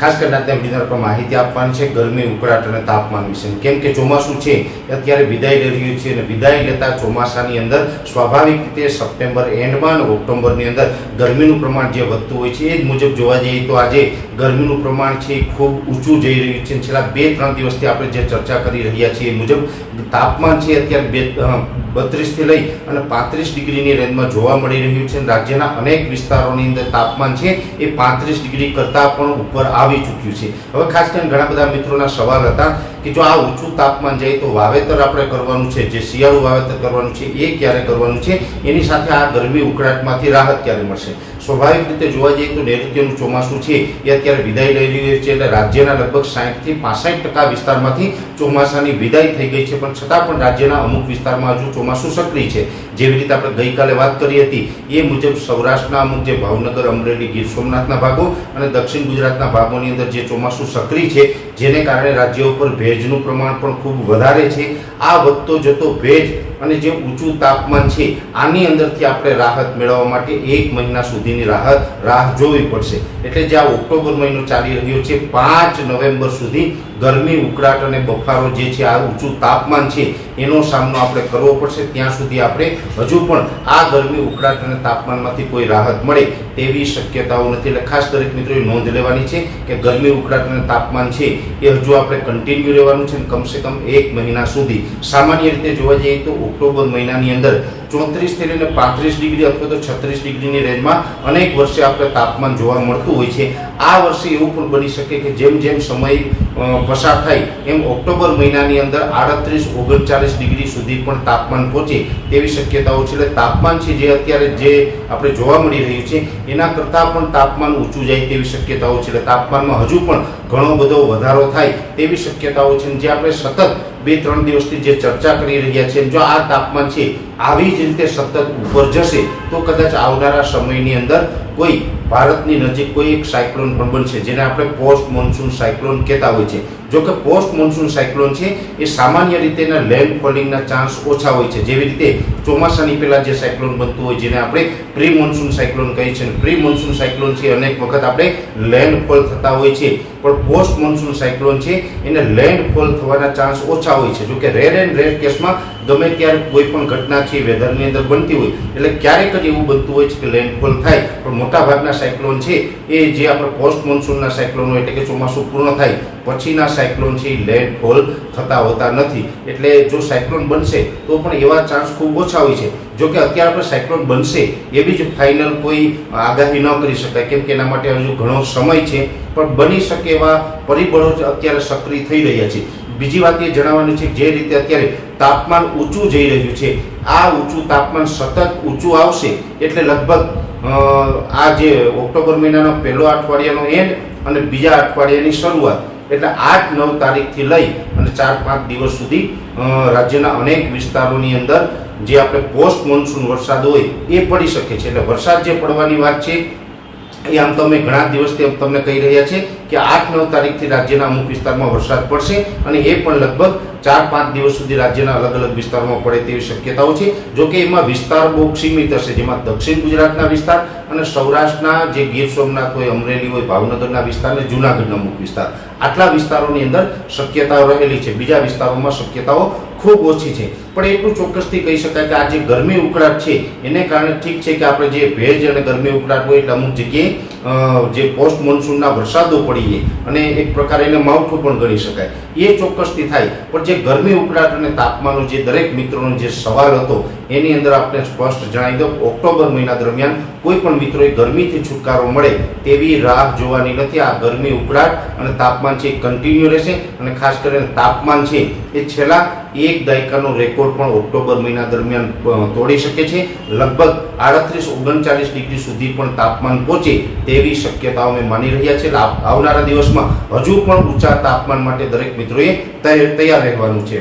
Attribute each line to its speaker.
Speaker 1: ખાસ કરીને અત્યારે વિડીયોની પર માહિતી આપવાની છે, ગરમી, ઉકળાટ અને તાપમાન વિશે. કેમ કે ચોમાસું છે અત્યારે વિદાય લઈ રહ્યું છે અને વિદાય લેતા ચોમાસાની અંદર સ્વાભાવિક રીતે સપ્ટેમ્બર એન્ડમાં અને ઓક્ટોબરની અંદર ગરમીનું પ્રમાણ જે વધતું હોય છે, એ જ મુજબ જોવા જઈએ તો આજે ગરમીનું પ્રમાણ છે ખૂબ ઊંચું જઈ રહ્યું છે. છેલ્લા બે ત્રણ દિવસથી આપણે જે ચર્ચા કરી રહ્યા છીએ એ મુજબ તાપમાન છે અત્યારે બે બત્રીસથી લઈ અને પાંત્રીસ ડિગ્રીની રેન્જમાં જોવા મળી રહ્યું છે. રાજ્યના અનેક વિસ્તારોની અંદર તાપમાન છે એ પાંત્રીસ ડિગ્રી કરતાં પણ ઉપર આવી ચૂક્યું છે. હવે ખાસ કરીને ઘણા બધા મિત્રોના સવાલ હતા કે જો આ ઊંચું તાપમાન જાય તો વાવેતર આપણે કરવાનું છે, જે શિયાળુ વાવેતર કરવાનું છે, એ ક્યારે કરવાનું છે, એની સાથે આ ગરમી ઉકળાટમાંથી રાહત ક્યારે મળશે? સ્વાભાવિક રીતે જોવા જઈએ તો નૈઋત્યનું ચોમાસું છે, એ અત્યારે વિદાય લઈ રહ્યું છે એટલે રાજ્યના લગભગ સાહીઠથી પાસઠ ટકા વિસ્તારમાંથી ચોમાસાની વિદાય થઈ ગઈ છે, પણ છતાં પણ રાજ્યના અમુક વિસ્તારમાં હજુ ચોમાસું સક્રિય છે. જેવી રીતે આપણે ગઈકાલે વાત કરી હતી, એ મુજબ સૌરાષ્ટ્રના અમુક જે ભાવનગર, અમરેલી, ગીર સોમનાથના ભાગો અને દક્ષિણ ગુજરાતના ભાગોની અંદર જે ચોમાસું સક્રિય છે, જેને કારણે રાજ્ય ઉપર ભેજનું પ્રમાણ પણ ખૂબ વધારે છે. આ વધતો જતો ભેજ અને જે ઊંચું તાપમાન છે, આની અંદરથી આપણે રાહત મેળવવા માટે એક મહિના સુધીની રાહત, રાહ જોવી પડશે. એટલે જે આ ઓક્ટોબર મહિનો ચાલી રહ્યો છે, પાંચ નવેમ્બર સુધી ગરમી, ઉકળાટ અને બફારો જે છે, આ ઊંચું તાપમાન છે, એનો સામનો આપણે કરવો પડશે. ત્યાં સુધી આપણે હજુ પણ આ ગરમી, ઉકળાટ અને તાપમાનમાંથી કોઈ રાહત મળે તેવી શક્યતાઓ નથી. એટલે ખાસ દરેક મિત્રોએ નોંધ લેવાની છે કે ગરમી, ઉકળાટ અને તાપમાન છે, એ હજુ આપણે કન્ટિન્યુ રહેવાનું છે કમસે કમ એક મહિના સુધી. સામાન્ય રીતે જોવા જઈએ તો ઓક્ટોબર મહિનાની અંદર ચોત્રીસથી લઈને પાંત્રીસ ડિગ્રી અથવા તો છત્રીસ ડિગ્રીની રેન્જમાં અનેક વર્ષે આપણે તાપમાન જોવા મળતું હોય છે. આ વર્ષે એવું પણ બની શકે કે જેમ જેમ સમય પસાર થાય, એમ ઓક્ટોબર મહિનાની અંદર આડત્રીસ, ઓગણચાલીસ ડિગ્રી સુધી પણ તાપમાન પહોંચે તેવી શક્યતાઓ છે. એટલે તાપમાન છે જે અત્યારે જે આપણે જોવા મળી રહ્યું છે, એના કરતાં પણ તાપમાન ઊંચું જાય તેવી શક્યતાઓ છે. એટલે તાપમાનમાં હજુ પણ ઘણો બધો વધારો થાય તેવી શક્યતાઓ છે. જે આપણે સતત બે, ત્રણ દિવસથી જે ચર્ચા કરી રહ્યા છીએ, જો આ તાપમાન છે, આવી જ રીતે સતત ઉપર જશે, તો કદાચ આવનારા સમયની અંદર કોઈ ભારતની નજીક કોઈ એક સાયક્લોન પણ બનશે, જેને આપણે પોસ્ટ મોન્સૂન સાયક્લોન કહેતા હોય છે. જો કે પોસ્ટ મોન્સૂન સાયક્લોન છે, એ સામાન્ય રીતેના લેન્ડ ફોલિંગના ચાન્સ ઓછા હોય છે. જેવી રીતે ચોમાસાની પહેલાં જે સાયક્લોન બનતું હોય, જેને આપણે પ્રી મોન્સૂન સાયક્લોન કહીએ છીએ પ્રી મોન્સૂન સાયક્લોન છે, અનેક વખત આપણે લેન્ડફોલ થતા હોય છે. પણ પોસ્ટ મોન્સૂન સાયક્લોન છે, એને લેન્ડફોલ થવાના ચાન્સ ઓછા હોય છે. જોકે રેર એન્ડ રેર કેસમાં ગમે ત્યારે કોઈ પણ ઘટના છે, વેધરની અંદર બનતી હોય, એટલે ક્યારેક જ એવું બનતું હોય છે કે લેન્ડફોલ થાય. પણ મોટાભાગના સાયક્લોન છે, એ જે આપણે પોસ્ટ મોન્સૂનના સાયક્લોન હોય એટલે કે ચોમાસું પૂર્ણ થાય, પછીના સાયક્લોન છે લેન્ડફોલ થતા હોતા નથી. એટલે જો સાયક્લોન બનશે, તો પણ એવા ચાન્સ ખૂબ ઓછા હોય છે. જો કે અત્યારે આપણે સાયક્લોન બનશે એવી જ ફાઇનલ કોઈ આગાહી ન કરી શકાય, કેમ કે એના માટે હજુ ઘણો સમય છે. પણ બની શકે એવા પરિબળો જ અત્યારે સક્રિય થઈ રહ્યા છે. બીજી વાત એ જણાવવાની છે જે રીતે અત્યારે તાપમાન ઊંચું જઈ રહ્યું છે, આ ઊંચું તાપમાન સતત ઊંચું આવશે, એટલે લગભગ આ જે ઓક્ટોબર મહિનાનો પહેલો અઠવાડિયાનો એન્ડ અને બીજા અઠવાડિયાની શરૂઆત. એટલે આઠ, નવ તારીખથી લઈ અને ચાર, પાંચ દિવસ સુધી રાજ્યના અનેક વિસ્તારોની અંદર જે આપણે પોસ્ટ મોન્સૂન વરસાદ હોય એ પડી શકે છે. એટલે વરસાદ જે પડવાની વાત છે એ આમ તો અમે ઘણા દિવસથી તમને કહી રહ્યા છે કે આઠ નવ તારીખથી રાજ્યના અમુક વિસ્તારમાં વરસાદ પડશે અને એ પણ લગભગ ચાર પાંચ દિવસ સુધી રાજ્યના અલગ અલગ વિસ્તારમાં પડે તેવી શક્યતાઓ છે. જો કે એમાં વિસ્તાર બહુ સીમિત હશે, જેમાં દક્ષિણ ગુજરાતના વિસ્તાર અને સૌરાષ્ટ્રના જે ગીર સોમનાથ હોય, અમરેલી હોય, ભાવનગરના વિસ્તાર અને જૂનાગઢના અમુક વિસ્તાર. આટલા વિસ્તારોની અંદર શક્યતાઓ રહેલી છે. બીજા વિસ્તારોમાં શક્યતાઓ ખૂબ ઓછી છે. પણ એટલું ચોક્કસથી કહી શકાય કે આ જે ગરમી ઉકળાટ છે, એને કારણે ઠીક છે કે આપણે જે ભેજ અને ગરમી ઉકળાટ હોય એટલે અમુક જગ્યાએ જે પોસ્ટ મોન્સૂનના વરસાદો પડીએ અને એક પ્રકારે એને માવઠું પણ ગણી શકાય. એ ચોક્કસથી થાય. પણ જે ગરમી ઉકળાટ અને તાપમાનનો જે દરેક મિત્રોનો જે સવાલ હતો, એની અંદર આપણે સ્પષ્ટ જણાવી દો ઓક્ટોબર મહિના દરમિયાન કોઈ પણ મિત્રોએ ગરમીથી છુટકારો મળે તેવી રાહ જોવાની નથી. આ ગરમી ઉકળાટ અને તાપમાન છે એ કન્ટિન્યુ રહેશે અને ખાસ કરીને તાપમાન છે એ છેલ્લા એક દાયકાનો રેકોર્ડ પણ ઓક્ટોબર મહિના દરમિયાન તોડી શકે છે. લગભગ આડત્રીસ ઓગણચાલીસ ડિગ્રી સુધી પણ તાપમાન પહોંચે તેવી શક્યતાઓ અમે માની રહ્યા છે આવનારા દિવસમાં હજુ પણ ઊંચા તાપમાન માટે દરેક મિત્રોએ તૈયાર રહેવાનું છે.